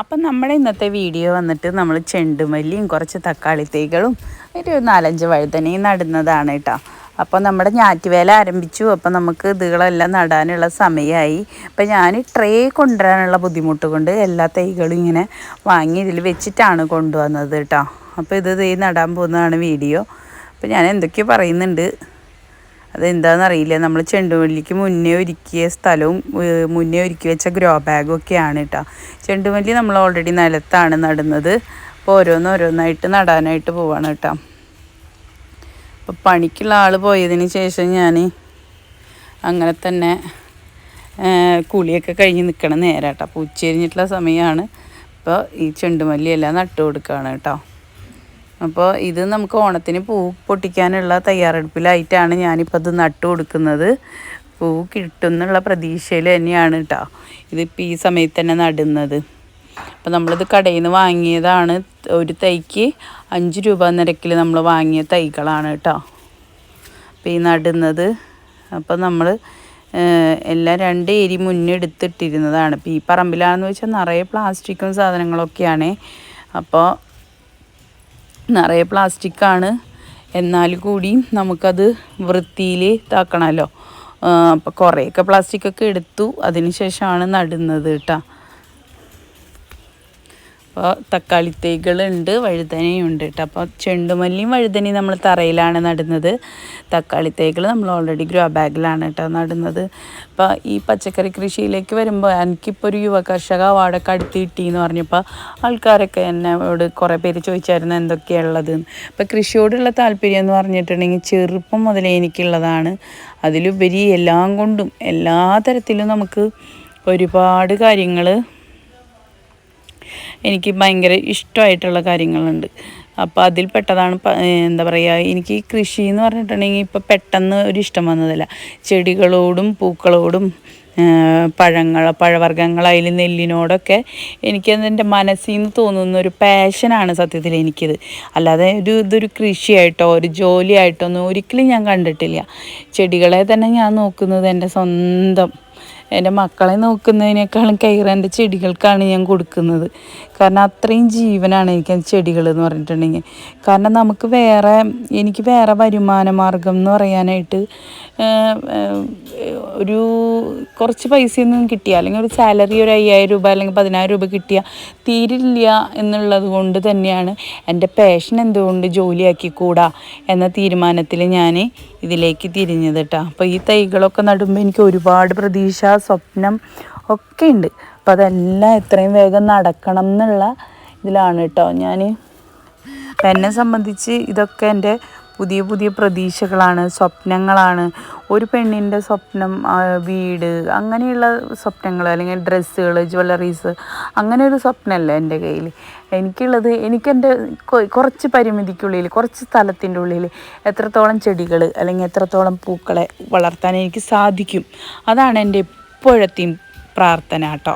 അപ്പം നമ്മുടെ ഇന്നത്തെ വീഡിയോ വന്നിട്ട് നമ്മൾ ചെണ്ടുമല്ലിയും കുറച്ച് തക്കാളി തൈകളും ഒരു നാലഞ്ച് വഴുതനയും നടുന്നതാണ് കേട്ടോ. അപ്പോൾ നമ്മുടെ ഞാറ്റുവേല ആരംഭിച്ചു. അപ്പോൾ നമുക്ക് ഇതുകളെല്ലാം നടാനുള്ള സമയമായി. അപ്പോൾ ഞാൻ ട്രേ കൊണ്ടുവരാനുള്ള ബുദ്ധിമുട്ട് കൊണ്ട് എല്ലാ തൈകളും ഇങ്ങനെ വാങ്ങി ഇതിൽ വെച്ചിട്ടാണ് കൊണ്ടുവന്നത് കേട്ടോ. അപ്പോൾ ഇത് തൈ നടാൻ പോകുന്നതാണ് വീഡിയോ. അപ്പോൾ ഞാൻ എന്തൊക്കെയോ പറയുന്നുണ്ട്. അതെന്താണെന്നറിയില്ല നമ്മൾ ചെണ്ടുമല്ലിക്ക് മുന്നേ ഒരുക്കിയ സ്ഥലവും മുന്നേ ഒരുക്കി വെച്ച ഗ്രോ ബാഗും ഒക്കെയാണ് കേട്ടോ ചെണ്ടുമല്ലി നമ്മൾ ഓൾറെഡി നിലത്താണ് നടുന്നത്. അപ്പോൾ ഓരോന്നോരോന്നായിട്ട് നടാനായിട്ട് പോവാണ് കേട്ടോ അപ്പോൾ പണിക്കുള്ള ആൾ പോയതിന് ശേഷം ഞാൻ അങ്ങനെ തന്നെ കുളിയൊക്കെ കഴിഞ്ഞ് നിൽക്കണം നേരം കേട്ടോ അപ്പോൾ ഉച്ചരിഞ്ഞിട്ടുള്ള സമയമാണ് ഇപ്പോൾ ഈ ചെണ്ടുമല്ലി എല്ലാം നട്ടു കൊടുക്കുകയാണ് കേട്ടോ അപ്പോൾ ഇത് നമുക്ക് ഓണത്തിന് പൂ പൊട്ടിക്കാനുള്ള തയ്യാറെടുപ്പിലായിട്ടാണ് ഞാനിപ്പോൾ അത് നട്ടു കൊടുക്കുന്നത്. പൂ കിട്ടുന്നുള്ള പ്രതീക്ഷയിൽ തന്നെയാണ് കേട്ടോ ഇതിപ്പോൾ ഈ സമയത്ത് തന്നെ നടുന്നത്. അപ്പോൾ നമ്മളിത് കടയിൽ നിന്ന് വാങ്ങിയതാണ്. ഒരു തൈക്ക് അഞ്ച് രൂപ നിരക്കിൽ നമ്മൾ വാങ്ങിയ തൈകളാണ് കേട്ടോ. അപ്പോൾ ഈ നടുന്നത്. അപ്പോൾ നമ്മൾ എല്ലാം രണ്ട് ഏരി മുന്നേ എടുത്തിട്ടിരുന്നതാണ്. ഇപ്പോൾ ഈ പറമ്പിലാണെന്ന് വെച്ചാൽ നിറയെ പ്ലാസ്റ്റിക്കും സാധനങ്ങളൊക്കെയാണ്. അപ്പോൾ നിറയെ പ്ലാസ്റ്റിക്കാണ്. എന്നാൽ കൂടിയും നമുക്കത് വൃത്തിയിൽ ഇതാക്കണമല്ലോ അപ്പോൾ കുറേയൊക്കെ പ്ലാസ്റ്റിക്കൊക്കെ എടുത്തു. അതിന് ശേഷമാണ് നടുന്നത് കേട്ടോ അപ്പോൾ തക്കാളി തൈകളുണ്ട് വഴുതനയുണ്ട് കേട്ടോ അപ്പോൾ ചെണ്ടുമല്ലിയും വഴുതനയും നമ്മൾ തറയിലാണ് നടുന്നത്. തക്കാളി തൈകൾ നമ്മൾ ഓൾറെഡി ഗ്രോ ബാഗിലാണ് കേട്ടോ നടുന്നത്. അപ്പോൾ ഈ പച്ചക്കറി കൃഷിയിലേക്ക് വരുമ്പോൾ എനിക്കിപ്പോൾ ഒരു യുവ കർഷക അവാർഡൊക്കെ അടുത്ത് കിട്ടിയെന്ന് പറഞ്ഞപ്പോൾ ആൾക്കാരൊക്കെ എന്നോട് കുറേ പേര് ചോദിച്ചായിരുന്നു എന്തൊക്കെയാണ് ഉള്ളത് അപ്പോൾ കൃഷിയോടുള്ള താല്പര്യം എന്ന് പറഞ്ഞിട്ടുണ്ടെങ്കിൽ ചെറുപ്പം മുതലേ എനിക്കുള്ളതാണ്. അതിലുപരി എല്ലാം കൊണ്ടും എല്ലാ തരത്തിലും നമുക്ക് ഒരുപാട് കാര്യങ്ങൾ എനിക്ക് ഭയങ്കര ഇഷ്ടമായിട്ടുള്ള കാര്യങ്ങളുണ്ട്. അപ്പോൾ അതിൽ പെട്ടതാണ് എന്താ പറയുക എനിക്ക് കൃഷി എന്ന് പറഞ്ഞിട്ടുണ്ടെങ്കിൽ ഇപ്പോൾ പെട്ടെന്ന് ഒരു ഇഷ്ടം വന്നതല്ല. ചെടികളോടും പൂക്കളോടും പഴങ്ങൾ പഴവർഗങ്ങളായാലും നെല്ലിനോടൊക്കെ എനിക്കതെന്റെ മനസ്സിൽ നിന്ന് തോന്നുന്ന ഒരു പാഷനാണ് സത്യത്തിൽ എനിക്കിത്. അല്ലാതെ ഒരു ഇതൊരു കൃഷിയായിട്ടോ ഒരു ജോലിയായിട്ടോ ഒന്നും ഒരിക്കലും ഞാൻ കണ്ടിട്ടില്ല. ചെടികളെ തന്നെ ഞാൻ നോക്കുന്നത് എന്റെ സ്വന്തം എന്റെ മക്കളെ നോക്കുന്നതിനേക്കാളും കെയർ എന്റെ ചെടികൾക്കാണ് ഞാൻ കൊടുക്കുന്നത്. കാരണം അത്രയും ജീവനാണ് എനിക്ക് ചെടികൾ എന്ന് പറഞ്ഞിട്ടുണ്ടെങ്കിൽ. കാരണം നമുക്ക് വേറെ എനിക്ക് വേറെ വരുമാന മാർഗം എന്ന് പറയാനായിട്ട് ഒരു കുറച്ച് പൈസയൊന്നും കിട്ടിയ അല്ലെങ്കിൽ ഒരു സാലറി ഒരു അയ്യായിരം രൂപ അല്ലെങ്കിൽ പതിനായിരം രൂപ കിട്ടിയ തീരില്ല എന്നുള്ളത് കൊണ്ട് തന്നെയാണ് എന്റെ പാഷൻ എന്തുകൊണ്ട് ജോലിയാക്കി കൂടാ എന്ന തീരുമാനത്തിൽ ഞാൻ ഇതിലേക്ക് തിരിഞ്ഞത് കേട്ടോ അപ്പോൾ ഈ തൈകളൊക്കെ നടുമ്പോൾ എനിക്ക് ഒരുപാട് പ്രതീക്ഷ സ്വപ്നം ഒക്കെ ഉണ്ട്. അപ്പോൾ അതെല്ലാം എത്രയും വേഗം നടക്കണം എന്നുള്ള ഇതിലാണ് കേട്ടോ. ഞാൻ അപ്പം എന്നെ സംബന്ധിച്ച് ഇതൊക്കെ എന്റെ പുതിയ പുതിയ പ്രതീക്ഷകളാണ് സ്വപ്നങ്ങളാണ്. ഒരു പെണ്ണിന്റെ സ്വപ്നം വീട് അങ്ങനെയുള്ള സ്വപ്നങ്ങൾ അല്ലെങ്കിൽ ഡ്രസ്സുകൾ ജ്വല്ലറീസ് അങ്ങനെ ഒരു സ്വപ്നമല്ല എന്റെ കയ്യിൽ എനിക്കുള്ളത് എനിക്കെന്റെ കുറച്ച് പരിമിതിക്കുള്ളിൽ കുറച്ച് സ്ഥലത്തിന്റെ ഉള്ളിൽ എത്രത്തോളം ചെടികൾ അല്ലെങ്കിൽ എത്രത്തോളം പൂക്കളെ വളർത്താൻ എനിക്ക് സാധിക്കും. അതാണ് എന്റെ എപ്പോഴത്തെയും പ്രാർത്ഥന കേട്ടോ.